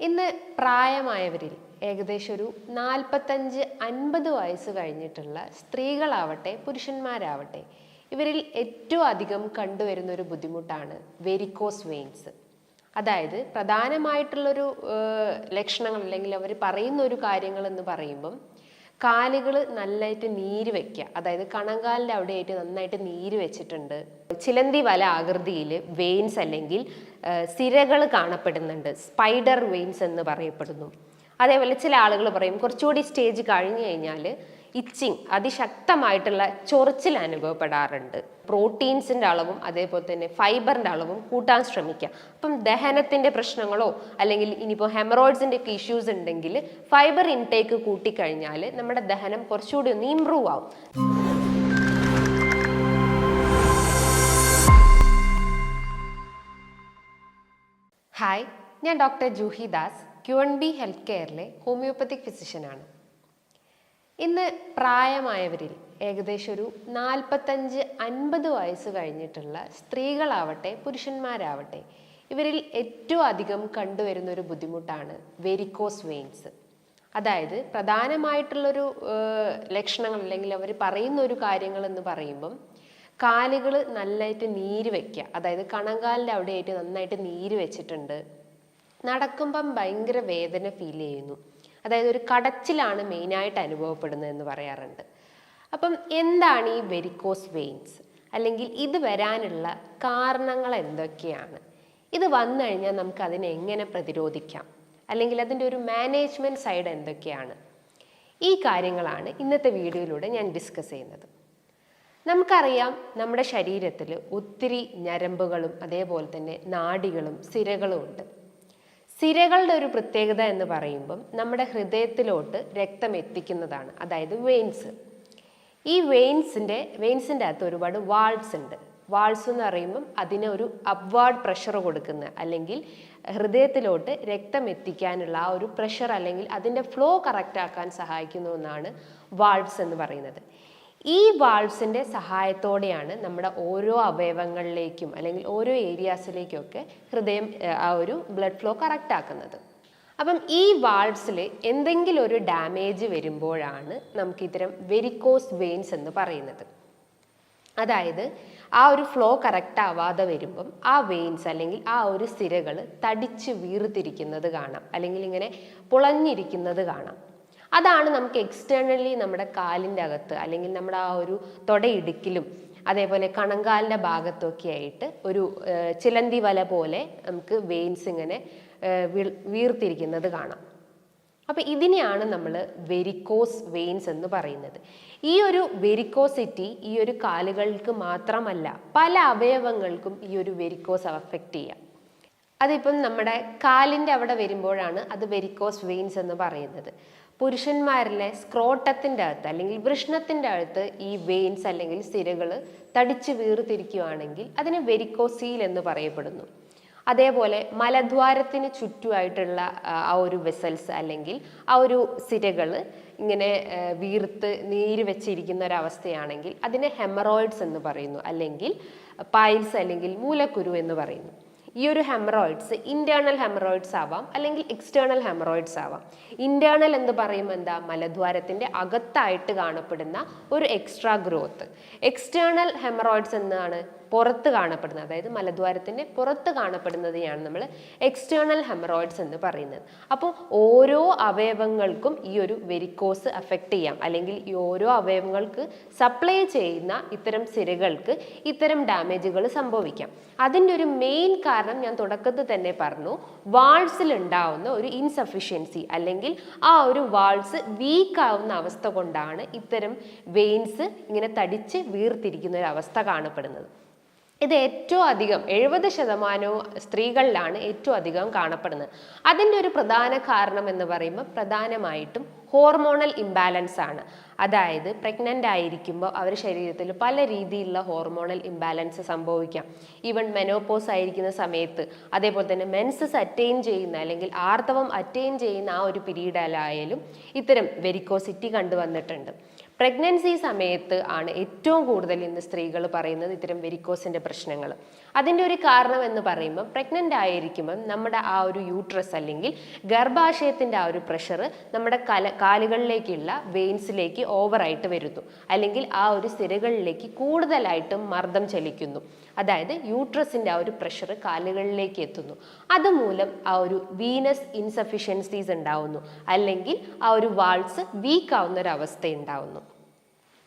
ഇന്ന് പ്രായമായവരിൽ ഏകദേശം ഒരു നാൽപ്പത്തഞ്ച് അൻപത് വയസ്സ് കഴിഞ്ഞിട്ടുള്ള സ്ത്രീകളാവട്ടെ പുരുഷന്മാരാവട്ടെ ഇവരിൽ ഏറ്റവും അധികം കണ്ടുവരുന്ന ഒരു ബുദ്ധിമുട്ടാണ് വെരിക്കോസ് വെയിൻസ് അതായത് പ്രധാനമായിട്ടുള്ളൊരു ലക്ഷണങ്ങൾ അല്ലെങ്കിൽ അവർ പറയുന്ന ഒരു കാര്യങ്ങൾ എന്ന് പറയുമ്പം കാലുകൾ നന്നായിട്ട് നീര് വെക്കുക അതായത് കണങ്കാലിന്റെ അവിടെയായിട്ട് നന്നായിട്ട് നീര് വെച്ചിട്ടുണ്ട്. ചിലന്തി വല ആകൃതിയിൽ വെയിൻസ് അല്ലെങ്കിൽ സിരകൾ കാണപ്പെടുന്നുണ്ട്. സ്പൈഡർ വെയിൻസ് എന്ന് പറയപ്പെടുന്നു. അതേപോലെ ചില ആളുകൾ പറയും കുറച്ചുകൂടി സ്റ്റേജ് കഴിഞ്ഞു കഴിഞ്ഞാൽ ഇച്ചിങ് അതിശക്തമായിട്ടുള്ള ചൊറിച്ചിൽ അനുഭവപ്പെടാറുണ്ട്. പ്രോട്ടീൻസിന്റെ അളവും അതേപോലെ തന്നെ ഫൈബറിന്റെ അളവും കൂട്ടാൻ ശ്രമിക്കുക. അപ്പം ദഹനത്തിന്റെ പ്രശ്നങ്ങളോ അല്ലെങ്കിൽ ഇനിയിപ്പോൾ ഹെമറോയിഡ്സിന്റെ ഒക്കെ ഇഷ്യൂസ് ഉണ്ടെങ്കിൽ ഫൈബർ ഇൻടേക്ക് കൂട്ടിക്കഴിഞ്ഞാൽ നമ്മുടെ ദഹനം കുറച്ചുകൂടി ഒന്ന് ഇമ്പ്രൂവ് ആവും. ഹായ് ഞാൻ doctor Juhi Das Q N B health കെയറിലെ homeopathic ഫിസിഷ്യനാണ് ഇന്ന് പ്രായമായവരിൽ ഏകദേശം ഒരു നാൽപ്പത്തഞ്ച് അൻപത് വയസ്സ് കഴിഞ്ഞിട്ടുള്ള സ്ത്രീകളാവട്ടെ പുരുഷന്മാരാവട്ടെ ഇവരിൽ ഏറ്റവും അധികം കണ്ടുവരുന്ന ഒരു ബുദ്ധിമുട്ടാണ് വെരിക്കോസ് വെയിൻസ് അതായത് പ്രധാനമായിട്ടുള്ളൊരു ലക്ഷണങ്ങൾ അല്ലെങ്കിൽ അവർ പറയുന്ന ഒരു കാര്യങ്ങൾ എന്ന് പറയുമ്പം കാലുകൾ നന്നായിട്ട് നീര് വയ്ക്കുക അതായത് കണങ്കാലിന്റെ അവിടെയായിട്ട് നന്നായിട്ട് നീര് വെച്ചിട്ടുണ്ട്. നടക്കുമ്പം ഭയങ്കര വേദന ഫീൽ ചെയ്യുന്നു. അതായത് ഒരു കടച്ചിലാണ് മെയിനായിട്ട് അനുഭവപ്പെടുന്നത് എന്ന് പറയാറുണ്ട്. അപ്പം എന്താണ് ഈ വെരിക്കോസ് വെയിൻസ് അല്ലെങ്കിൽ ഇത് വരാനുള്ള കാരണങ്ങൾ എന്തൊക്കെയാണ്? ഇത് വന്നു കഴിഞ്ഞാൽ നമുക്ക് അതിനെ എങ്ങനെ പ്രതിരോധിക്കാം? അല്ലെങ്കിൽ അതിന്റെ ഒരു മാനേജ്മെന്റ് സൈഡ് എന്തൊക്കെയാണ്? ഈ കാര്യങ്ങളാണ് ഇന്നത്തെ വീഡിയോയിലൂടെ ഞാൻ ഡിസ്കസ് ചെയ്യുന്നത്. നമുക്കറിയാം നമ്മുടെ ശരീരത്തിൽ ഒത്തിരി ഞരമ്പുകളും അതേപോലെ തന്നെ നാടികളും സിരകളും ഉണ്ട്. സിരകളുടെ ഒരു പ്രത്യേകത എന്ന് പറയുമ്പം നമ്മുടെ ഹൃദയത്തിലോട്ട് രക്തം എത്തിക്കുന്നതാണ് അതായത് വെയിൻസ് ഈ വെയിൻസിന്റെ വെയിൻസിന്റെ അകത്ത് ഒരുപാട് വാൾസ് ഉണ്ട്. വാൾസ് എന്ന് പറയുമ്പം അതിന് ഒരു അപ്വാർഡ് പ്രഷർ കൊടുക്കുന്ന അല്ലെങ്കിൽ ഹൃദയത്തിലോട്ട് രക്തം എത്തിക്കാനുള്ള ആ ഒരു പ്രഷർ അല്ലെങ്കിൽ അതിന്റെ ഫ്ലോ കറക്റ്റ് ആക്കാൻ സഹായിക്കുന്ന ഒന്നാണ് വാൾവ്സ് എന്ന് പറയുന്നത്. ഈ വാൾവ്സിന്റെ സഹായത്തോടെയാണ് നമ്മുടെ ഓരോ അവയവങ്ങളിലേക്കും അല്ലെങ്കിൽ ഓരോ ഏരിയാസിലേക്കും ഒക്കെ ഹൃദയം ആ ഒരു ബ്ലഡ് ഫ്ലോ കറക്റ്റ് ആക്കുന്നത്. അപ്പം ഈ വാൾവ്സിൽ എന്തെങ്കിലും ഒരു ഡാമേജ് വരുമ്പോഴാണ് നമുക്ക് ഇത്തരം വെരിക്കോസ് വെയിൻസ് എന്ന് പറയുന്നത്. അതായത് ആ ഒരു ഫ്ലോ കറക്റ്റ് ആവാതെ വരുമ്പം ആ വെയിൻസ് അല്ലെങ്കിൽ ആ ഒരു സിരകൾ തടിച്ച് വീർത്തിരിക്കുന്നത് കാണാം. അല്ലെങ്കിൽ ഇങ്ങനെ പുളഞ്ഞിരിക്കുന്നത് കാണാം. അതാണ് നമുക്ക് എക്സ്റ്റേണലി നമ്മുടെ കാലിന്റെ അകത്ത് അല്ലെങ്കിൽ നമ്മുടെ ആ ഒരു തൊടയിടുക്കിലും അതേപോലെ കണങ്കാലിന്റെ ഭാഗത്തൊക്കെ ആയിട്ട് ഒരു ചിലന്തി വല പോലെ നമുക്ക് വെയിൻസ് ഇങ്ങനെ വീർത്തിരിക്കുന്നത് കാണാം. അപ്പോൾ ഇതിനെയാണ് നമ്മൾ വെരിക്കോസ് വെയിൻസ് എന്ന് പറയുന്നത്. ഈ ഒരു വെരിക്കോസിറ്റി ഈ ഒരു കാലുകൾക്ക് മാത്രമല്ല പല അവയവങ്ങൾക്കും ഈ ഒരു വെരിക്കോസ് അഫക്റ്റ് ചെയ്യാം. അതിപ്പം നമ്മുടെ കാലിന്റെ അവിടെ വരുമ്പോഴാണ് അത് വെരിക്കോസ് വെയിൻസ് എന്ന് പറയുന്നത്. പുരുഷന്മാരിലെ സ്ക്രോട്ടത്തിന്റെ അകത്ത് അല്ലെങ്കിൽ വൃഷ്ണത്തിന്റെ അകത്ത് ഈ വെയിൻസ് അല്ലെങ്കിൽ സിരകൾ തടിച്ച് വീർത്തിരിക്കുകയാണെങ്കിൽ അതിന് വെരിക്കോസീൽ എന്ന് പറയപ്പെടുന്നു. അതേപോലെ മലദ്വാരത്തിന് ചുറ്റുമായിട്ടുള്ള ആ, ഒരു വെസൽസ് അല്ലെങ്കിൽ ആ ഒരു സിരകൾ ഇങ്ങനെ വീർത്ത് നീര് വെച്ചിരിക്കുന്ന ഒരവസ്ഥയാണെങ്കിൽ അതിനെ ഹെമറോയിഡ്സ് എന്ന് പറയുന്നു അല്ലെങ്കിൽ പൈൽസ് അല്ലെങ്കിൽ മൂലക്കുരു എന്ന് പറയുന്നു. ഈ ഒരു ഹെമറോയിഡ്സ് ഇന്റേണൽ ഹെമറോയിഡ്സ് ആവാം അല്ലെങ്കിൽ എക്സ്റ്റേണൽ ഹെമറോയിഡ്സ് ആവാം. ഇന്റേണൽ എന്ന് പറയുമ്പോൾ എന്താ? മലദ്വാരത്തിന്റെ അകത്തായിട്ട് കാണപ്പെടുന്ന ഒരു എക്സ്ട്രാ ഗ്രോത്ത് എക്സ്റ്റേണൽ ഹെമറോയിഡ്സ് എന്നാണ്? പുറത്ത് കാണപ്പെടുന്നത് അതായത് മലദ്വാരത്തിന്റെ പുറത്ത് കാണപ്പെടുന്നതിനെയാണ് നമ്മൾ എക്സ്റ്റേണൽ ഹെമറോയിഡ്സ് എന്ന് പറയുന്നത്. അപ്പോൾ ഓരോ അവയവങ്ങൾക്കും ഈ ഒരു വെരിക്കോസ് അഫക്റ്റ് ചെയ്യാം. അല്ലെങ്കിൽ ഈ ഓരോ അവയവങ്ങൾക്ക് സപ്ലൈ ചെയ്യുന്ന ഇത്തരം സിരകൾക്ക് ഇത്തരം ഡാമേജുകൾ സംഭവിക്കാം. അതിന്റെ ഒരു മെയിൻ കാരണം ഞാൻ തുടക്കത്തിൽ തന്നെ പറഞ്ഞു വാൾസിൽ ഉണ്ടാവുന്ന ഒരു ഇൻസഫിഷ്യൻസി അല്ലെങ്കിൽ ആ ഒരു വാൾസ് വീക്ക് ആവുന്ന അവസ്ഥ കൊണ്ടാണ് ഇത്തരം വെയിൻസ് ഇങ്ങനെ തടിച്ച് വീർത്തിരിക്കുന്ന ഒരു അവസ്ഥ കാണപ്പെടുന്നത്. ഇത് ഏറ്റവും അധികം എഴുപത് ശതമാനവും സ്ത്രീകളിലാണ് ഏറ്റവും അധികം കാണപ്പെടുന്നത്. അതിന്റെ ഒരു പ്രധാന കാരണം എന്ന് പറയുമ്പോൾ പ്രധാനമായിട്ടും ഹോർമോണൽ ഇംബാലൻസ് ആണ്. അതായത് പ്രഗ്നന്റ് ആയിരിക്കുമ്പോൾ അവരുടെ ശരീരത്തിൽ പല രീതിയിലുള്ള ഹോർമോണൽ ഇംബാലൻസ് സംഭവിക്കാം. ഈവൻ മെനോപോസ് ആയിരിക്കുന്ന സമയത്ത് അതേപോലെ തന്നെ മെൻസസ് അറ്റൈൻ ചെയ്യുന്ന അല്ലെങ്കിൽ ആർത്തവം അറ്റൈൻ ചെയ്യുന്ന ആ ഒരു പീരീഡിലായാലും ഇത്തരം വെരിക്കോസിറ്റി കണ്ടുവന്നിട്ടുണ്ട്. പ്രഗ്നൻസി സമയത്ത് ആണ് ഏറ്റവും കൂടുതൽ ഇന്ന് സ്ത്രീകൾ പറയുന്നത് ഇത്തരം വെരിക്കോസിന്റെ പ്രശ്നങ്ങൾ. അതിന്റെ ഒരു കാരണം എന്ന് പറയുമ്പോൾ പ്രഗ്നന്റ് ആയിരിക്കുമ്പം നമ്മുടെ ആ ഒരു യൂട്രസ് അല്ലെങ്കിൽ ഗർഭാശയത്തിന്റെ ആ ഒരു പ്രഷർ നമ്മുടെ കല കാലുകളിലേക്കുള്ള വെയിൻസിലേക്ക് ഓവറായിട്ട് വരുന്നു. അല്ലെങ്കിൽ ആ ഒരു സിരകളിലേക്ക് കൂടുതലായിട്ടും മർദ്ദം ചലിക്കുന്നു. അതായത് യൂട്രസിന്റെ ആ ഒരു പ്രഷർ കാലുകളിലേക്ക് എത്തുന്നു. അതുമൂലം ആ ഒരു വീനസ് ഇൻസഫിഷ്യൻസീസ് ഉണ്ടാവുന്നു. അല്ലെങ്കിൽ ആ ഒരു വാൾസ് വീക്ക് ആവുന്ന ഒരു അവസ്ഥ ഉണ്ടാവുന്നു.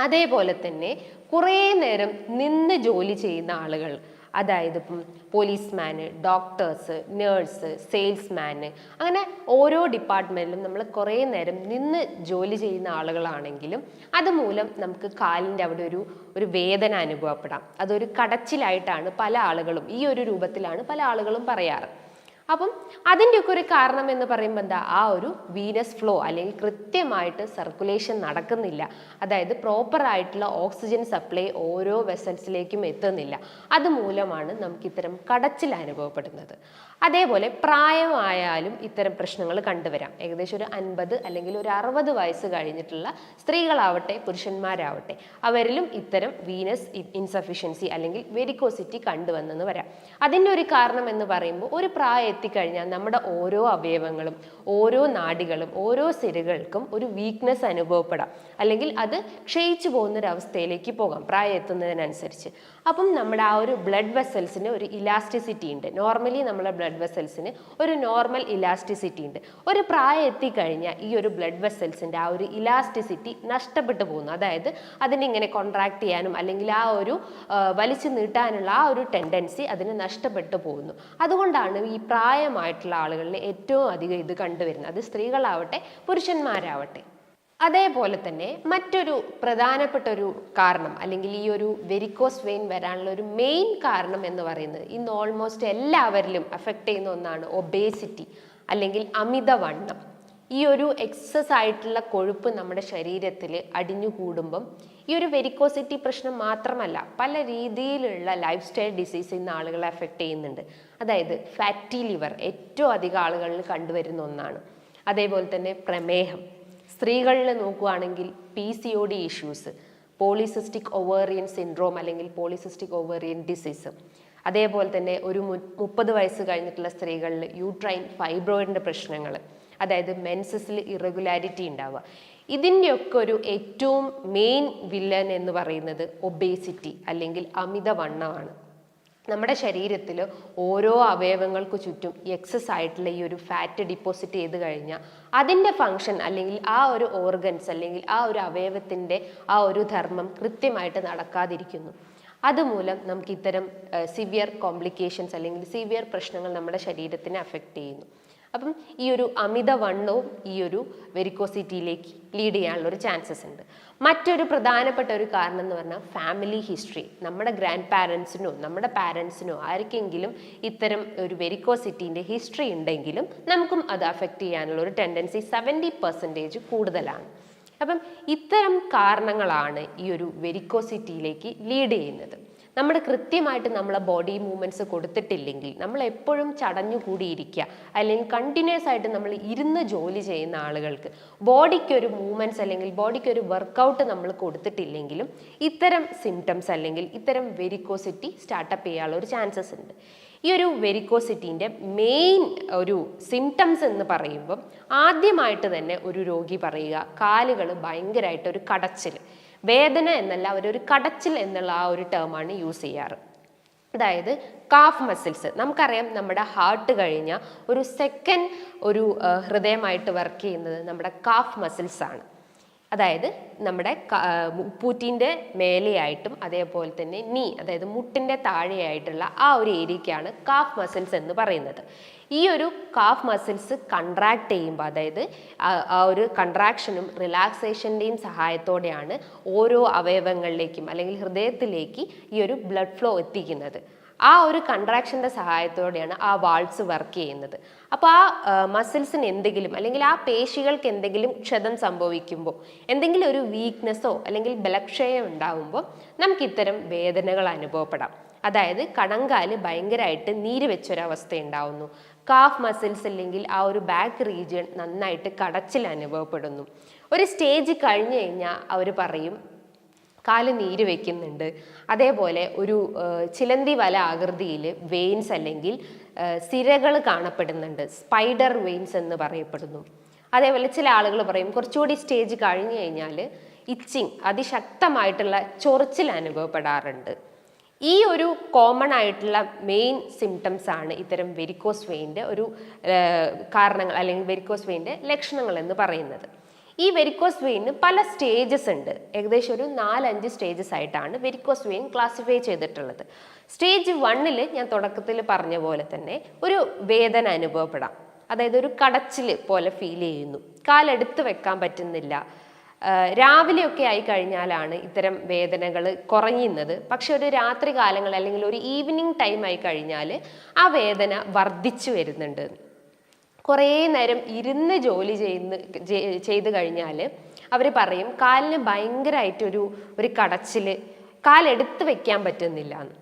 അതേപോലെ തന്നെ കുറേ നേരം നിന്ന് ജോലി ചെയ്യുന്ന ആളുകൾ അതായത് ഇപ്പം പോലീസ്മാന് ഡോക്ടേഴ്സ് നേഴ്സ് സെയിൽസ്മാന് അങ്ങനെ ഓരോ ഡിപ്പാർട്ട്മെന്റിലും നമ്മൾ കുറേ നേരം നിന്ന് ജോലി ചെയ്യുന്ന ആളുകളാണെങ്കിലും അതുമൂലം നമുക്ക് കാലിന്റെ അവിടെ ഒരു ഒരു വേദന അനുഭവപ്പെടാം. അതൊരു കടച്ചിലായിട്ടാണ് പല ആളുകളും ഈ ഒരു രൂപത്തിലാണ് പല ആളുകളും പറയാറ്. അപ്പം അതിന്റെയൊക്കെ ഒരു കാരണം എന്ന് പറയുമ്പോൾ എന്താ? ആ ഒരു വീനസ് ഫ്ലോ അല്ലെങ്കിൽ കൃത്യമായിട്ട് സർക്കുലേഷൻ നടക്കുന്നില്ല. അതായത് പ്രോപ്പർ ആയിട്ടുള്ള ഓക്സിജൻ സപ്ലൈ ഓരോ വെസൽസിലേക്കും എത്തുന്നില്ല. അതുമൂലമാണ് നമുക്ക് ഇത്തരം കടച്ചിൽ അനുഭവപ്പെടുന്നത്. അതേപോലെ പ്രായമായാലും ഇത്തരം പ്രശ്നങ്ങൾ കണ്ടുവരാം. ഏകദേശം ഒരു അൻപത് അല്ലെങ്കിൽ ഒരു അറുപത് വയസ്സ് കഴിഞ്ഞിട്ടുള്ള സ്ത്രീകളാവട്ടെ പുരുഷന്മാരാവട്ടെ അവരിലും ഇത്തരം വീനസ് ഇൻസഫിഷ്യൻസി അല്ലെങ്കിൽ വെരിക്കോസിറ്റി കണ്ടുവന്നെന്ന് വരാം. അതിന്റെ ഒരു കാരണം എന്ന് പറയുമ്പോൾ ഒരു പ്രായം എത്തിക്കഴിഞ്ഞാൽ നമ്മുടെ ഓരോ അവയവങ്ങളും ഓരോ നാടികളും ഓരോ സിരകൾക്കും ഒരു വീക്ക്നെസ് അനുഭവപ്പെടാം. അല്ലെങ്കിൽ അത് ക്ഷയിച്ചു പോകുന്നൊരവസ്ഥയിലേക്ക് പോകാം പ്രായം എത്തുന്നതിനനുസരിച്ച് അപ്പം നമ്മുടെ ആ ഒരു ബ്ലഡ് വെസൽസിന് ഒരു ഇലാസ്റ്റിസിറ്റി ഉണ്ട്. നോർമലി നമ്മുടെ ബ്ലഡ് വെസൽസിന് ഒരു നോർമൽ ഇലാസ്റ്റിസിറ്റി ഉണ്ട്. ഒരു പ്രായം എത്തിക്കഴിഞ്ഞാൽ ഈ ഒരു ബ്ലഡ് വെസൽസിന്റെ ആ ഒരു ഇലാസ്റ്റിസിറ്റി നഷ്ടപ്പെട്ടു പോകുന്നു. അതായത് അതിനെ ഇങ്ങനെ കോൺട്രാക്ട് ചെയ്യാനും അല്ലെങ്കിൽ ആ ഒരു വലിച്ചു നീട്ടാനുള്ള ആ ഒരു ടെൻഡൻസി അതിന് നഷ്ടപ്പെട്ടു പോകുന്നു. അതുകൊണ്ടാണ് ഈ പ്രായമായിട്ടുള്ള ആളുകളിൽ ഏറ്റവും അധികം ഇത് കണ്ടുവരുന്നത്. അത് സ്ത്രീകളാവട്ടെ പുരുഷന്മാരാവട്ടെ. അതേപോലെ തന്നെ മറ്റൊരു പ്രധാനപ്പെട്ട ഒരു കാരണം അല്ലെങ്കിൽ ഈ ഒരു വെരിക്കോസ് വെയിൻ വരാനുള്ള ഒരു മെയിൻ കാരണം എന്ന് പറയുന്നത് ഇന്ന് ഓൾമോസ്റ്റ് എല്ലാവരിലും അഫക്റ്റ് ചെയ്യുന്ന ഒന്നാണ് ഒബേസിറ്റി അല്ലെങ്കിൽ അമിതവണ്ണം. ഈ ഒരു എക്സസ് ആയിട്ടുള്ള കൊഴുപ്പ് നമ്മുടെ ശരീരത്തിൽ അടിഞ്ഞു കൂടുമ്പം ഈ ഒരു വെരിക്കോസിറ്റി പ്രശ്നം മാത്രമല്ല പല രീതിയിലുള്ള ലൈഫ് സ്റ്റൈൽ ഡിസീസ് ഇന്ന് ആളുകളെ അഫക്റ്റ് ചെയ്യുന്നുണ്ട്. അതായത് ഫാറ്റി ലിവർ ഏറ്റവും അധികം ആളുകളിൽ കണ്ടുവരുന്ന ഒന്നാണ്. അതേപോലെ തന്നെ പ്രമേഹം. സ്ത്രീകളിൽ നോക്കുകയാണെങ്കിൽ P C O D issues polycystic ovarian syndrome അല്ലെങ്കിൽ പോളിസിസ്റ്റിക് ഒവേറിയൻ ഡിസീസ് അതേപോലെ തന്നെ ഒരു മുപ്പത് വയസ്സ് കഴിഞ്ഞിട്ടുള്ള സ്ത്രീകളിൽ യൂട്രൈൻ ഫൈബ്രോയിഡിന്റെ പ്രശ്നങ്ങൾ അതായത് മെൻസസിൽ ഇറഗുലാരിറ്റി ഉണ്ടാവുക. ഇതിന്റെയൊക്കെ ഒരു ഏറ്റവും മെയിൻ വില്ലൻ എന്ന് പറയുന്നത് ഒബേസിറ്റി അല്ലെങ്കിൽ അമിതവണ്ണമാണ് നമ്മുടെ ശരീരത്തിൽ ഓരോ അവയവങ്ങൾക്ക് ചുറ്റും എക്സസ് ആയിട്ടുള്ള ഈ ഒരു ഫാറ്റ് ഡിപ്പോസിറ്റ് ചെയ്ത് കഴിഞ്ഞാൽ അതിന്റെ ഫങ്ഷൻ അല്ലെങ്കിൽ ആ ഒരു ഓർഗൻസ് അല്ലെങ്കിൽ ആ ഒരു അവയവത്തിന്റെ ആ ഒരു ധർമ്മം കൃത്യമായിട്ട് നടക്കാതിരിക്കുന്നു. അതുമൂലം നമുക്ക് ഇത്തരം സിവിയർ കോംപ്ലിക്കേഷൻസ് അല്ലെങ്കിൽ സിവിയർ പ്രശ്നങ്ങൾ നമ്മുടെ ശരീരത്തിനെ അഫക്റ്റ് ചെയ്യുന്നു. അപ്പം ഈ ഒരു അമിത അമിതവണ്ണവും ഈ ഒരു വെരിക്കോസിറ്റിയിലേക്ക് ലീഡ് ചെയ്യാനുള്ള ഒരു ചാൻസസ് ഉണ്ട്. മറ്റൊരു പ്രധാനപ്പെട്ട ഒരു കാരണം എന്ന് പറഞ്ഞാൽ ഫാമിലി ഹിസ്റ്ററി നമ്മുടെ ഗ്രാൻഡ് പാരൻസിനോ നമ്മുടെ പാരൻസിനോ ആർക്കെങ്കിലും ഇത്തരം ഒരു വെരിക്കോസിറ്റീന്റെ ഹിസ്റ്ററി ഉണ്ടെങ്കിലും നമുക്കും അത് അഫക്റ്റ് ചെയ്യാനുള്ള ഒരു ടെൻഡൻസി സെവന്റി പെർസെന്റേജ് കൂടുതലാണ്. അപ്പം ഇത്തരം കാരണങ്ങളാണ് ഈ ഒരു വെരിക്കോസിറ്റിയിലേക്ക് ലീഡ് ചെയ്യുന്നത്. നമ്മൾ കൃത്യമായിട്ട് നമ്മളെ ബോഡി മൂവ്മെന്റ്സ് കൊടുത്തിട്ടില്ലെങ്കിൽ നമ്മൾ എപ്പോഴും ചടഞ്ഞു കൂടിയിരിക്കുക അല്ലെങ്കിൽ കണ്ടിന്യൂസ് ആയിട്ട് നമ്മൾ ഇരുന്ന് ജോലി ചെയ്യുന്ന ആളുകൾക്ക് ബോഡിക്കൊരു മൂവ്മെന്റ്സ് അല്ലെങ്കിൽ ബോഡിക്കൊരു വർക്കൗട്ട് നമ്മൾ കൊടുത്തിട്ടില്ലെങ്കിലും ഇത്തരം സിംറ്റംസ് അല്ലെങ്കിൽ ഇത്തരം വെരിക്കോസിറ്റി സ്റ്റാർട്ടപ്പ് ചെയ്യാനുള്ള ഒരു ചാൻസസ് ഉണ്ട്. ഈ ഒരു വെരിക്കോസിറ്റീന്റെ മെയിൻ ഒരു സിംറ്റംസ് എന്ന് പറയുമ്പം ആദ്യമായിട്ട് തന്നെ ഒരു രോഗി പറയുക കാലുകൾ ഭയങ്കരമായിട്ട് ഒരു കടച്ചിൽ വേദന എന്നല്ല അവരൊരു കടച്ചിൽ എന്നുള്ള ആ ഒരു ടേമാണ് യൂസ് ചെയ്യാറ്. അതായത് കാഫ് മസിൽസ് നമുക്കറിയാം നമ്മുടെ ഹാർട്ട് കഴിഞ്ഞ ഒരു സെക്കൻഡ് ഒരു ഹൃദയമായിട്ട് വർക്ക് ചെയ്യുന്നത് നമ്മുടെ കാഫ് മസിൽസ് ആണ്. അതായത് നമ്മുടെ പൂറ്റിന്റെ മേലെയായിട്ടും അതേപോലെ തന്നെ നീ അതായത് മുട്ടിന്റെ താഴെയായിട്ടുള്ള ആ ഒരു ഏരിയയ്ക്കാണ് കാഫ് മസിൽസ് എന്ന് പറയുന്നത്. ഈ ഒരു കാഫ് മസിൽസ് കൺട്രാക്ട് ചെയ്യുമ്പോൾ അതായത് ആ ഒരു കൺട്രാക്ഷനും റിലാക്സേഷന്റെയും സഹായത്തോടെയാണ് ഓരോ അവയവങ്ങളിലേക്കും അല്ലെങ്കിൽ ഹൃദയത്തിലേക്ക് ഈ ഒരു ബ്ലഡ് ഫ്ലോ എത്തിക്കുന്നത്. ആ ഒരു കൺട്രാക്ഷന്റെ സഹായത്തോടെയാണ് ആ വാൾസ് വർക്ക് ചെയ്യുന്നത്. അപ്പോൾ ആ മസിൽസിന് എന്തെങ്കിലും അല്ലെങ്കിൽ ആ പേശികൾക്ക് എന്തെങ്കിലും ക്ഷതം സംഭവിക്കുമ്പോൾ എന്തെങ്കിലും ഒരു വീക്ക്നെസ്സോ അല്ലെങ്കിൽ ബലക്ഷയം ഉണ്ടാകുമ്പോൾ നമുക്ക് ഇത്തരം വേദനകൾ അനുഭവപ്പെടാം. അതായത് കണങ്കാൽ ഭയങ്കരമായിട്ട് നീര് വെച്ചൊരവസ്ഥ ഉണ്ടാവുന്നു കാഫ് മസിൽസ് അല്ലെങ്കിൽ ആ ഒരു ബാക്ക് റീജിയൺ നന്നായിട്ട് കടച്ചിൽ അനുഭവപ്പെടുന്നു. ഒരു സ്റ്റേജ് കഴിഞ്ഞു കഴിഞ്ഞാൽ അവർ പറയും കാൽ നീര് വെക്കുന്നുണ്ട്. അതേപോലെ ഒരു ചിലന്തി വല ആകൃതിയിൽ വെയിൻസ് അല്ലെങ്കിൽ സിരകൾ കാണപ്പെടുന്നുണ്ട്. സ്പൈഡർ വെയിൻസ് എന്ന് പറയപ്പെടുന്നു. അതേപോലെ ചില ആളുകൾ പറയും കുറച്ചുകൂടി സ്റ്റേജ് കഴിഞ്ഞു കഴിഞ്ഞാൽ ഇച്ചിങ് അതിശക്തമായിട്ടുള്ള ചൊറിച്ചിൽ അനുഭവപ്പെടാറുണ്ട്. ഈ ഒരു കോമൺ ആയിട്ടുള്ള മെയിൻ സിംറ്റംസ് ആണ് ഇത്തരം വെരിക്കോസ് വെയിന്റെ ഒരു കാരണങ്ങൾ അല്ലെങ്കിൽ വെരിക്കോസ് വെയിന്റെ ലക്ഷണങ്ങൾ എന്ന് പറയുന്നത്. ഈ വെരിക്കോസ് വെയിന് പല സ്റ്റേജസ് ഉണ്ട്. ഏകദേശം ഒരു നാലഞ്ച് സ്റ്റേജസ് ആയിട്ടാണ് വെരിക്കോസ് വെയിൻ ക്ലാസിഫൈ ചെയ്തിട്ടുള്ളത്. സ്റ്റേജ് വണ്ണിൽ ഞാൻ തുടക്കത്തിൽ പറഞ്ഞ പോലെ തന്നെ ഒരു വേദന അനുഭവപ്പെടാം. അതായത് ഒരു കടച്ചിൽ പോലെ ഫീൽ ചെയ്യുന്നു. കാലെടുത്ത് വെക്കാൻ പറ്റുന്നില്ല. രാവിലെയൊക്കെ ആയി കഴിഞ്ഞാലാണ് ഇത്തരം വേദനകൾ കുറയുന്നത്. പക്ഷെ ഒരു രാത്രി കാലങ്ങൾ അല്ലെങ്കിൽ ഒരു ഈവനിങ് ടൈം ആയി കഴിഞ്ഞാൽ ആ വേദന വർദ്ധിച്ചു വരുന്നുണ്ട്. കുറേ നേരം ഇരുന്ന് ജോലി ചെയ്യുന്ന ചെയ്ത് കഴിഞ്ഞാൽ അവർ പറയും കാലിന് ഭയങ്കരമായിട്ടൊരു ഒരു കടച്ചിൽ കാലെടുത്ത് വെക്കാൻ പറ്റുന്നില്ല എന്ന്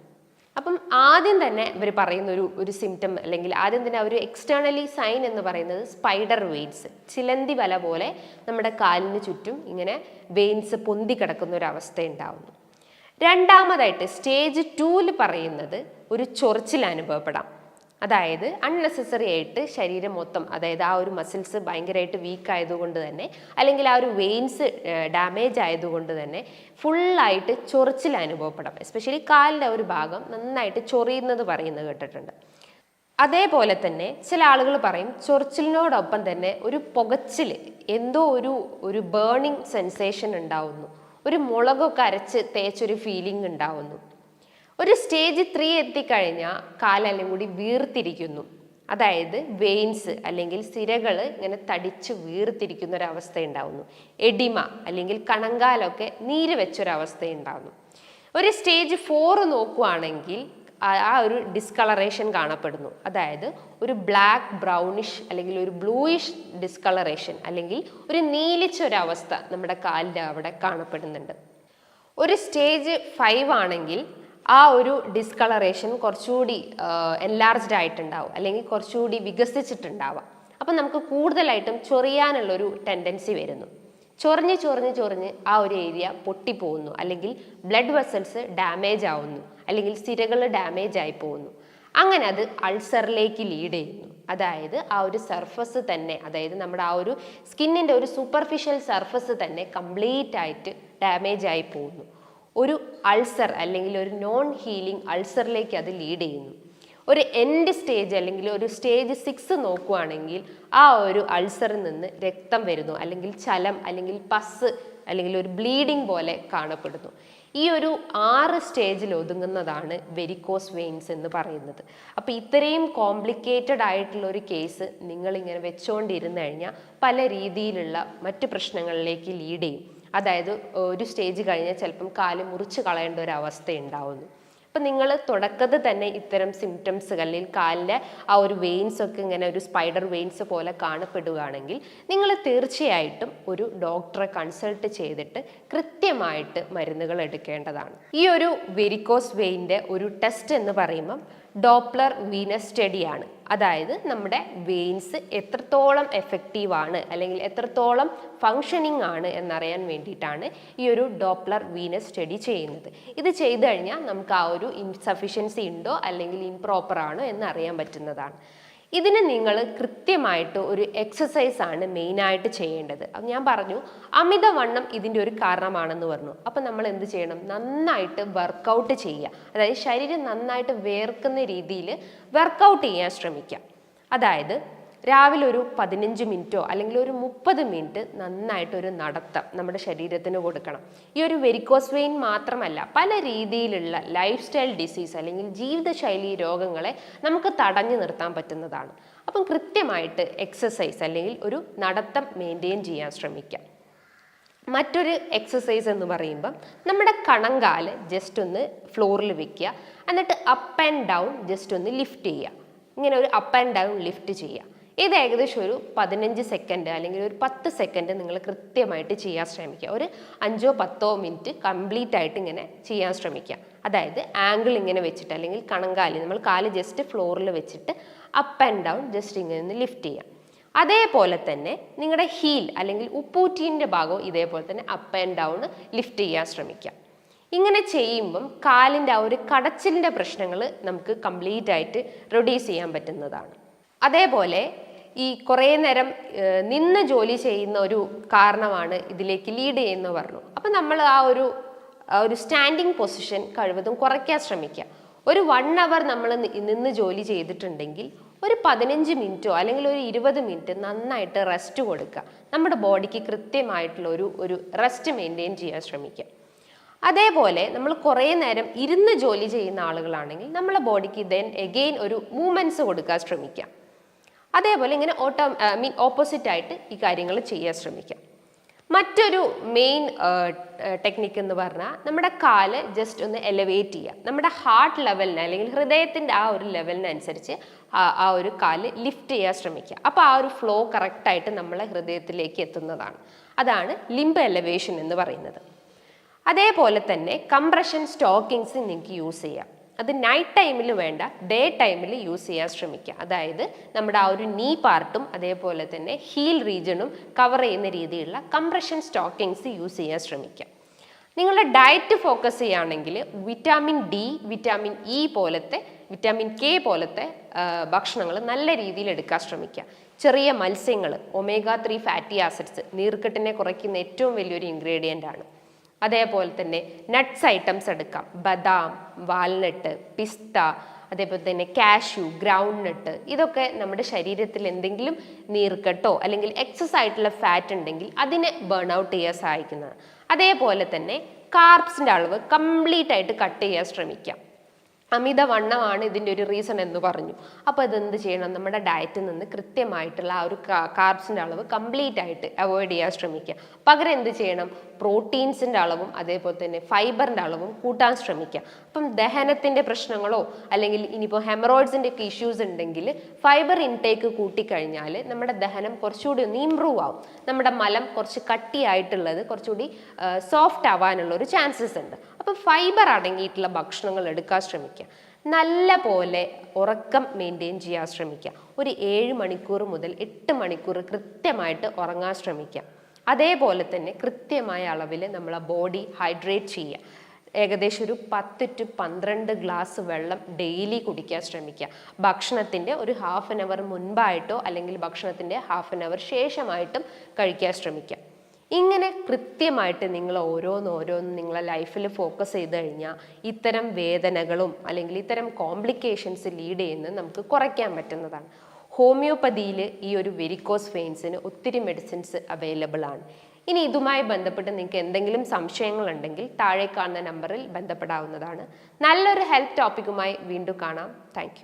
അപ്പം ആദ്യം തന്നെ ഇവർ പറയുന്ന ഒരു ഒരു സിംറ്റം അല്ലെങ്കിൽ ആദ്യം തന്നെ ഒരു എക്സ്റ്റേണലി സൈൻ എന്ന് പറയുന്നത് സ്പൈഡർ വെയിൻസ് ചിലന്തി വല പോലെ നമ്മുടെ കാലിന് ചുറ്റും ഇങ്ങനെ വെയിൻസ് പൊന്തി കിടക്കുന്ന ഒരു അവസ്ഥ ഉണ്ടാവുന്നു. രണ്ടാമതായിട്ട് സ്റ്റേജ് ടൂൽ പറയുന്നത് ഒരു ചൊറിച്ചിൽ അനുഭവപ്പെടാം. അതായത് അൺനെസസറി ആയിട്ട് ശരീരം മൊത്തം അതായത് ആ ഒരു മസിൽസ് ഭയങ്കരമായിട്ട് വീക്ക് ആയതുകൊണ്ട് തന്നെ അല്ലെങ്കിൽ ആ ഒരു വെയിൻസ് ഡാമേജ് ആയതുകൊണ്ട് തന്നെ ഫുള്ളായിട്ട് ചൊറിച്ചിൽ അനുഭവപ്പെടാം. എസ്പെഷ്യലി കാലിന്റെ ഒരു ഭാഗം നന്നായിട്ട് ചൊറിയുന്നത് പറയുന്നത് കേട്ടിട്ടുണ്ട്. അതേപോലെ തന്നെ ചില ആളുകൾ പറയും ചൊറിച്ചിലിനോടൊപ്പം തന്നെ ഒരു പുകച്ചിൽ എന്തോ ഒരു ഒരു ബേണിംഗ് സെൻസേഷൻ ഉണ്ടാവുന്നു. ഒരു മുളകൊക്കെ അരച്ച് തേച്ചൊരു ഫീലിംഗ് ഉണ്ടാവുന്നു. ഒരു സ്റ്റേജ് ത്രീ എത്തിക്കഴിഞ്ഞാൽ കാലെല്ലാം കൂടി വീർത്തിരിക്കുന്നു. അതായത് വെയിൻസ് അല്ലെങ്കിൽ സിരകൾ ഇങ്ങനെ തടിച്ച് വീർത്തിരിക്കുന്ന ഒരു അവസ്ഥ ഉണ്ടാവുന്നു എഡിമ അല്ലെങ്കിൽ കണങ്കാലൊക്കെ നീര് വെച്ചൊരവസ്ഥ ഉണ്ടാവുന്നു ഒരു സ്റ്റേജ് ഫോർ നോക്കുവാണെങ്കിൽ ആ- ഒരു ഡിസ്കളറേഷൻ കാണപ്പെടുന്നു. അതായത് ഒരു ബ്ലാക്ക് ബ്രൗണിഷ് അല്ലെങ്കിൽ ഒരു ബ്ലൂയിഷ് ഡിസ്കളറേഷൻ അല്ലെങ്കിൽ ഒരു നീലിച്ച ഒരവസ്ഥ നമ്മുടെ കാലിന്റെ അവിടെ കാണപ്പെടുന്നുണ്ട്. ഒരു സ്റ്റേജ് ഫൈവ് ആണെങ്കിൽ ആ ഒരു ഡിസ്കളറേഷൻ കുറച്ചുകൂടി എൻലാർജ്ഡ് ആയിട്ടുണ്ടാവും. അല്ലെങ്കിൽ കുറച്ചുകൂടി വികസിച്ചിട്ടുണ്ടാവാം. അപ്പം നമുക്ക് കൂടുതലായിട്ടും ചൊറിയാനുള്ളൊരു ടെൻഡൻസി വരുന്നു. ചൊറിഞ്ഞ് ചൊറിഞ്ഞ് ചൊറിഞ്ഞ് ആ ഒരു ഏരിയ പൊട്ടിപ്പോകുന്നു. അല്ലെങ്കിൽ ബ്ലഡ് വെസൽസ് ഡാമേജ് ആവുന്നു. അല്ലെങ്കിൽ സിരകൾ ഡാമേജ് ആയി പോകുന്നു. അങ്ങനെ അത് അൾസറിലേക്ക് ലീഡ് ചെയ്യുന്നു. അതായത് ആ ഒരു സർഫസ് തന്നെ അതായത് നമ്മുടെ ആ ഒരു സ്കിന്നിന്റെ ഒരു സൂപ്പർഫിഷ്യൽ സർഫസ് തന്നെ കംപ്ലീറ്റ് ആയിട്ട് ഡാമേജ് ആയി പോകുന്നു. ഒരു അൾസർ അല്ലെങ്കിൽ ഒരു നോൺ ഹീലിംഗ് അൾസറിലേക്ക് അത് ലീഡ് ചെയ്യുന്നു. ഒരു എൻഡ് സ്റ്റേജ് അല്ലെങ്കിൽ ഒരു സ്റ്റേജ് സിക്സ് നോക്കുകയാണെങ്കിൽ ആ ഒരു അൾസറിൽ നിന്ന് രക്തം വരുന്നു അല്ലെങ്കിൽ ചലം അല്ലെങ്കിൽ പസ് അല്ലെങ്കിൽ ഒരു ബ്ലീഡിംഗ് പോലെ കാണപ്പെടുന്നു. ഈ ഒരു ആറ് സ്റ്റേജിൽ ഒതുങ്ങുന്നതാണ് വെരിക്കോസ് വെയിൻസ് എന്ന് പറയുന്നത്. അപ്പോൾ ഇത്രയും കോംപ്ലിക്കേറ്റഡ് ആയിട്ടുള്ള ഒരു കേസ് നിങ്ങളിങ്ങനെ വെച്ചുകൊണ്ടിരുന്നു കഴിഞ്ഞാൽ പല രീതിയിലുള്ള മറ്റ് പ്രശ്നങ്ങളിലേക്ക് ലീഡ് ചെയ്യും. അതായത് ഒരു സ്റ്റേജ് കഴിഞ്ഞാൽ ചിലപ്പം കാൽ മുറിച്ച് കളയേണ്ട ഒരു അവസ്ഥ ഉണ്ടാവുന്നു അപ്പം നിങ്ങൾ തുടക്കത്തിൽ തന്നെ ഇത്തരം സിംറ്റംസ് അല്ലെങ്കിൽ കാലിലെ ആ ഒരു വെയിൻസ് ഒക്കെ ഇങ്ങനെ ഒരു സ്പൈഡർ വെയിൻസ് പോലെ കാണപ്പെടുകയാണെങ്കിൽ നിങ്ങൾ തീർച്ചയായിട്ടും ഒരു ഡോക്ടറെ കൺസൾട്ട് ചെയ്തിട്ട് കൃത്യമായിട്ട് മരുന്നുകൾ എടുക്കേണ്ടതാണ്. ഈ ഒരു വെരിക്കോസ് വെയിന്റെ ഒരു ടെസ്റ്റ് എന്ന് പറയുമ്പം ഡോപ്ലർ വീനസ് സ്റ്റഡിയാണ് അതായത് നമ്മുടെ വെയിൻസ് എത്രത്തോളം എഫക്റ്റീവ് ആണ് അല്ലെങ്കിൽ എത്രത്തോളം ഫങ്ഷനിങ് ആണ് എന്നറിയാൻ വേണ്ടിയിട്ടാണ് ഈ ഒരു ഡോപ്ലർ വീനസ് സ്റ്റഡി ചെയ്യുന്നത്. ഇത് ചെയ്തു കഴിഞ്ഞാൽ നമുക്ക് ആ ഒരു ഇൻസഫിഷ്യൻസി ഉണ്ടോ അല്ലെങ്കിൽ ഇംപ്രോപ്പർ ആണോ എന്ന് അറിയാൻ പറ്റുന്നതാണ്. ഇതിന് നിങ്ങൾ കൃത്യമായിട്ട് ഒരു എക്സസൈസ് ആണ് മെയിനായിട്ട് ചെയ്യേണ്ടത്. അത് ഞാൻ പറഞ്ഞു അമിതവണ്ണം ഇതിന്റെ ഒരു കാരണമാണെന്ന് പറഞ്ഞു. അപ്പം നമ്മൾ എന്ത് ചെയ്യണം? നന്നായിട്ട് വർക്കൗട്ട് ചെയ്യുക. അതായത് ശരീരം നന്നായിട്ട് വേർക്കുന്ന രീതിയിൽ വർക്കൗട്ട് ചെയ്യാൻ ശ്രമിക്കുക. അതായത് രാവിലെ ഒരു പതിനഞ്ച് മിനിറ്റോ അല്ലെങ്കിൽ ഒരു മുപ്പത് മിനിറ്റ് നന്നായിട്ടൊരു നടത്തം നമ്മുടെ ശരീരത്തിന് കൊടുക്കണം. ഈ ഒരു വെരിക്കോസ് വെയിൻ മാത്രമല്ല പല രീതിയിലുള്ള ലൈഫ് സ്റ്റൈൽ ഡിസീസ് അല്ലെങ്കിൽ ജീവിതശൈലി രോഗങ്ങളെ നമുക്ക് തടഞ്ഞു നിർത്താൻ പറ്റുന്നതാണ്. അപ്പം കൃത്യമായിട്ട് എക്സസൈസ് അല്ലെങ്കിൽ ഒരു നടത്തം മെയിന്റെയിൻ ചെയ്യാൻ ശ്രമിക്കാം. മറ്റൊരു എക്സസൈസ് എന്ന് പറയുമ്പം നമ്മുടെ കണങ്കാൽ ജസ്റ്റ് ഒന്ന് ഫ്ലോറിൽ വെക്കുക. എന്നിട്ട് അപ്പ് ആൻഡ് ഡൗൺ ജസ്റ്റ് ഒന്ന് ലിഫ്റ്റ് ചെയ്യുക. ഇങ്ങനെ ഒരു അപ്പ് ആൻഡ് ഡൗൺ ലിഫ്റ്റ് ചെയ്യുക. ഇത് ഏകദേശം ഒരു പതിനഞ്ച് സെക്കൻഡ് അല്ലെങ്കിൽ ഒരു പത്ത് സെക്കൻഡ് നിങ്ങൾ കൃത്യമായിട്ട് ചെയ്യാൻ ശ്രമിക്കുക. ഒരു അഞ്ചോ പത്തോ മിനിറ്റ് കംപ്ലീറ്റ് ആയിട്ട് ഇങ്ങനെ ചെയ്യാൻ ശ്രമിക്കുക. അതായത് ആംഗിൾ ഇങ്ങനെ വെച്ചിട്ട് അല്ലെങ്കിൽ കണങ്കാലി നമ്മൾ കാൽ ജസ്റ്റ് ഫ്ലോറിൽ വെച്ചിട്ട് അപ്പ് ആൻഡ് ഡൗൺ ജസ്റ്റ് ഇങ്ങനെ ഒന്ന് ലിഫ്റ്റ് ചെയ്യാം അതേപോലെ തന്നെ നിങ്ങളുടെ ഹീൽ അല്ലെങ്കിൽ ഉപ്പൂറ്റീന്റെ ഭാഗവും ഇതേപോലെ തന്നെ അപ്പ് ആൻഡ് ഡൗൺ ലിഫ്റ്റ് ചെയ്യാൻ ശ്രമിക്കുക. ഇങ്ങനെ ചെയ്യുമ്പം കാലിന്റെ ആ ഒരു കടച്ചിലിന്റെ പ്രശ്നങ്ങൾ നമുക്ക് കംപ്ലീറ്റ് ആയിട്ട് റെഡ്യൂസ് ചെയ്യാൻ പറ്റുന്നതാണ്. അതേപോലെ ഈ കുറേ നേരം നിന്ന് ജോലി ചെയ്യുന്ന ഒരു കാരണമാണ് ഇതിലേക്ക് ലീഡ് ചെയ്യുന്ന പറഞ്ഞു. അപ്പം നമ്മൾ ആ ഒരു ഒരു സ്റ്റാൻഡിങ് പൊസിഷൻ കഴിവതും കുറയ്ക്കാൻ ശ്രമിക്കുക. ഒരു വൺ അവർ നമ്മൾ നിന്ന് ജോലി ചെയ്തിട്ടുണ്ടെങ്കിൽ ഒരു പതിനഞ്ച് മിനിറ്റോ അല്ലെങ്കിൽ ഒരു ഇരുപത് മിനിറ്റ് നന്നായിട്ട് റെസ്റ്റ് കൊടുക്കുക. നമ്മുടെ ബോഡിക്ക് കൃത്യമായിട്ടുള്ള ഒരു ഒരു റെസ്റ്റ് മെയിന്റെയിൻ ചെയ്യാൻ ശ്രമിക്കുക. അതേപോലെ നമ്മൾ കുറേ നേരം ഇരുന്ന് ജോലി ചെയ്യുന്ന ആളുകളാണെങ്കിൽ നമ്മളെ ബോഡിക്ക് ദെൻ എഗെയിൻ ഒരു മൂവ്മെന്റ്സ് കൊടുക്കാൻ ശ്രമിക്കാം അതേപോലെ ഇങ്ങനെ ഓട്ടോ മീൻ ഓപ്പോസിറ്റ് ആയിട്ട് ഈ കാര്യങ്ങൾ ചെയ്യാൻ ശ്രമിക്കാം. മറ്റൊരു മെയിൻ ടെക്നിക്ക് എന്ന് പറഞ്ഞാൽ നമ്മുടെ കാൽ ജസ്റ്റ് ഒന്ന് എലവേറ്റ് ചെയ്യുക. നമ്മുടെ ഹാർട്ട് ലെവലിന് അല്ലെങ്കിൽ ഹൃദയത്തിന്റെ ആ ഒരു ലെവലിനനുസരിച്ച് ആ- ഒരു കാൽ ലിഫ്റ്റ് ചെയ്യാൻ ശ്രമിക്കുക. അപ്പോൾ ആ ഒരു ഫ്ലോ കറക്റ്റായിട്ട് നമ്മളെ ഹൃദയത്തിലേക്ക് എത്തുന്നതാണ്. അതാണ് ലിംബ് എലവേഷൻ എന്ന് പറയുന്നത്. അതേപോലെ തന്നെ കംപ്രഷൻ സ്റ്റോക്കിങ്സ് നിങ്ങൾക്ക് യൂസ് ചെയ്യാം. അത് നൈറ്റ് ടൈമിൽ വേണ്ട ഡേ ടൈമിൽ യൂസ് ചെയ്യാൻ ശ്രമിക്കുക. അതായത് നമ്മുടെ ആ ഒരു നീ പാർട്ടും അതേപോലെ തന്നെ ഹീൽ റീജിയണും കവർ ചെയ്യുന്ന രീതിയിലുള്ള കംപ്രഷൻ സ്റ്റോക്കിങ്സ് യൂസ് ചെയ്യാൻ ശ്രമിക്കുക. നിങ്ങളുടെ ഡയറ്റ് ഫോക്കസ് ചെയ്യുകയാണെങ്കിൽ വിറ്റാമിൻ ഡി വിറ്റാമിൻ ഇ പോലത്തെ വിറ്റാമിൻ കെ പോലത്തെ ഭക്ഷണങ്ങൾ നല്ല രീതിയിൽ എടുക്കാൻ ശ്രമിക്കുക. ചെറിയ മത്സ്യങ്ങൾ ഒമേഗ ത്രീ ഫാറ്റി ആസിഡ്സ് നീർക്കെട്ടിനെ കുറയ്ക്കുന്ന ഏറ്റവും വലിയൊരു ഇൻഗ്രീഡിയന്റ് ആണ്. അതേപോലെ തന്നെ നട്ട്സ് ഐറ്റംസ് എടുക്കാം. ബദാം വാൽനട്ട് പിസ്ത അതേപോലെ തന്നെ കാഷ്യൂ ഗ്രൗണ്ട് നട്ട് ഇതൊക്കെ നമ്മുടെ ശരീരത്തിൽ എന്തെങ്കിലും നീർക്കെട്ടോ അല്ലെങ്കിൽ എക്സസ് ആയിട്ടുള്ള ഫാറ്റ് ഉണ്ടെങ്കിൽ അതിനെ ബേൺ ഔട്ട് ചെയ്യാൻ സഹായിക്കുന്നതാണ്. അതേപോലെ തന്നെ കാർബ്സിന്റെ അളവ് കംപ്ലീറ്റ് ആയിട്ട് കട്ട് ചെയ്യാൻ ശ്രമിക്കാം. അമിതവണ്ണമാണ് ഇതിന്റെ ഒരു റീസൺ എന്ന് പറഞ്ഞു. അപ്പോൾ അതെന്ത് ചെയ്യണം? നമ്മുടെ ഡയറ്റിൽ നിന്ന് കൃത്യമായിട്ടുള്ള ആ ഒരു കാർബ്സിന്റെ അളവ് കംപ്ലീറ്റ് ആയിട്ട് അവോയ്ഡ് ചെയ്യാൻ ശ്രമിക്കുക. പകരം എന്ത് ചെയ്യണം? പ്രോട്ടീൻസിന്റെ അളവും അതേപോലെ തന്നെ ഫൈബറിന്റെ അളവും കൂട്ടാൻ ശ്രമിക്കുക. അപ്പം ദഹനത്തിന്റെ പ്രശ്നങ്ങളോ അല്ലെങ്കിൽ ഇനിയിപ്പോൾ ഹെമറോയിഡ്സിന്റെ ഒക്കെ ഇഷ്യൂസ് ഉണ്ടെങ്കിൽ ഫൈബർ ഇൻടേക്ക് കൂട്ടിക്കഴിഞ്ഞാൽ നമ്മുടെ ദഹനം കുറച്ചുകൂടി ഒന്ന് ഇമ്പ്രൂവ് ആവും. നമ്മുടെ മലം കുറച്ച് കട്ടിയായിട്ടുള്ളത് കുറച്ചുകൂടി സോഫ്റ്റ് ആവാനുള്ള ഒരു ചാൻസസ് ഉണ്ട്. അപ്പം ഫൈബർ അടങ്ങിയിട്ടുള്ള ഭക്ഷണങ്ങൾ എടുക്കാൻ ശ്രമിക്കുക. നല്ല പോലെ ഉറക്കം മെയിന്റെയിൻ ചെയ്യാൻ ശ്രമിക്കുക. ഒരു ഏഴ് മണിക്കൂർ മുതൽ എട്ട് മണിക്കൂർ കൃത്യമായിട്ട് ഉറങ്ങാൻ ശ്രമിക്കുക. അതേപോലെ തന്നെ കൃത്യമായ അളവിൽ നമ്മളെ ബോഡി ഹൈഡ്രേറ്റ് ചെയ്യുക. ഏകദേശം ഒരു പത്ത് ടു പന്ത്രണ്ട് ഗ്ലാസ് വെള്ളം ഡെയിലി കുടിക്കാൻ ശ്രമിക്കുക. ഭക്ഷണത്തിന്റെ ഒരു ഹാഫ് ആൻ അവർ മുൻപായിട്ടോ അല്ലെങ്കിൽ ഭക്ഷണത്തിന്റെ ഹാഫ് ആൻ അവർ ശേഷമായിട്ടും കഴിക്കാൻ ശ്രമിക്കുക. ഇങ്ങനെ കൃത്യമായിട്ട് നിങ്ങൾ ഓരോന്ന് ഓരോന്ന് നിങ്ങളെ ലൈഫിൽ ഫോക്കസ് ചെയ്ത് കഴിഞ്ഞാൽ ഇത്തരം വേദനകളും അല്ലെങ്കിൽ ഇത്തരം കോംപ്ലിക്കേഷൻസ് ലീഡ് ചെയ്യുന്നത് നമുക്ക് കുറയ്ക്കാൻ പറ്റുന്നതാണ്. ഹോമിയോപ്പതിയിൽ ഈ ഒരു വെരിക്കോസ് വെയിൻസിന് ഒത്തിരി മെഡിസിൻസ് അവൈലബിൾ ആണ്. ഇനി ഇതുമായി ബന്ധപ്പെട്ട് നിങ്ങൾക്ക് എന്തെങ്കിലും സംശയങ്ങളുണ്ടെങ്കിൽ താഴെ കാണുന്ന നമ്പറിൽ ബന്ധപ്പെടാവുന്നതാണ്. നല്ലൊരു ഹെൽത്ത് ടോപ്പിക്കുമായി വീണ്ടും കാണാം. താങ്ക്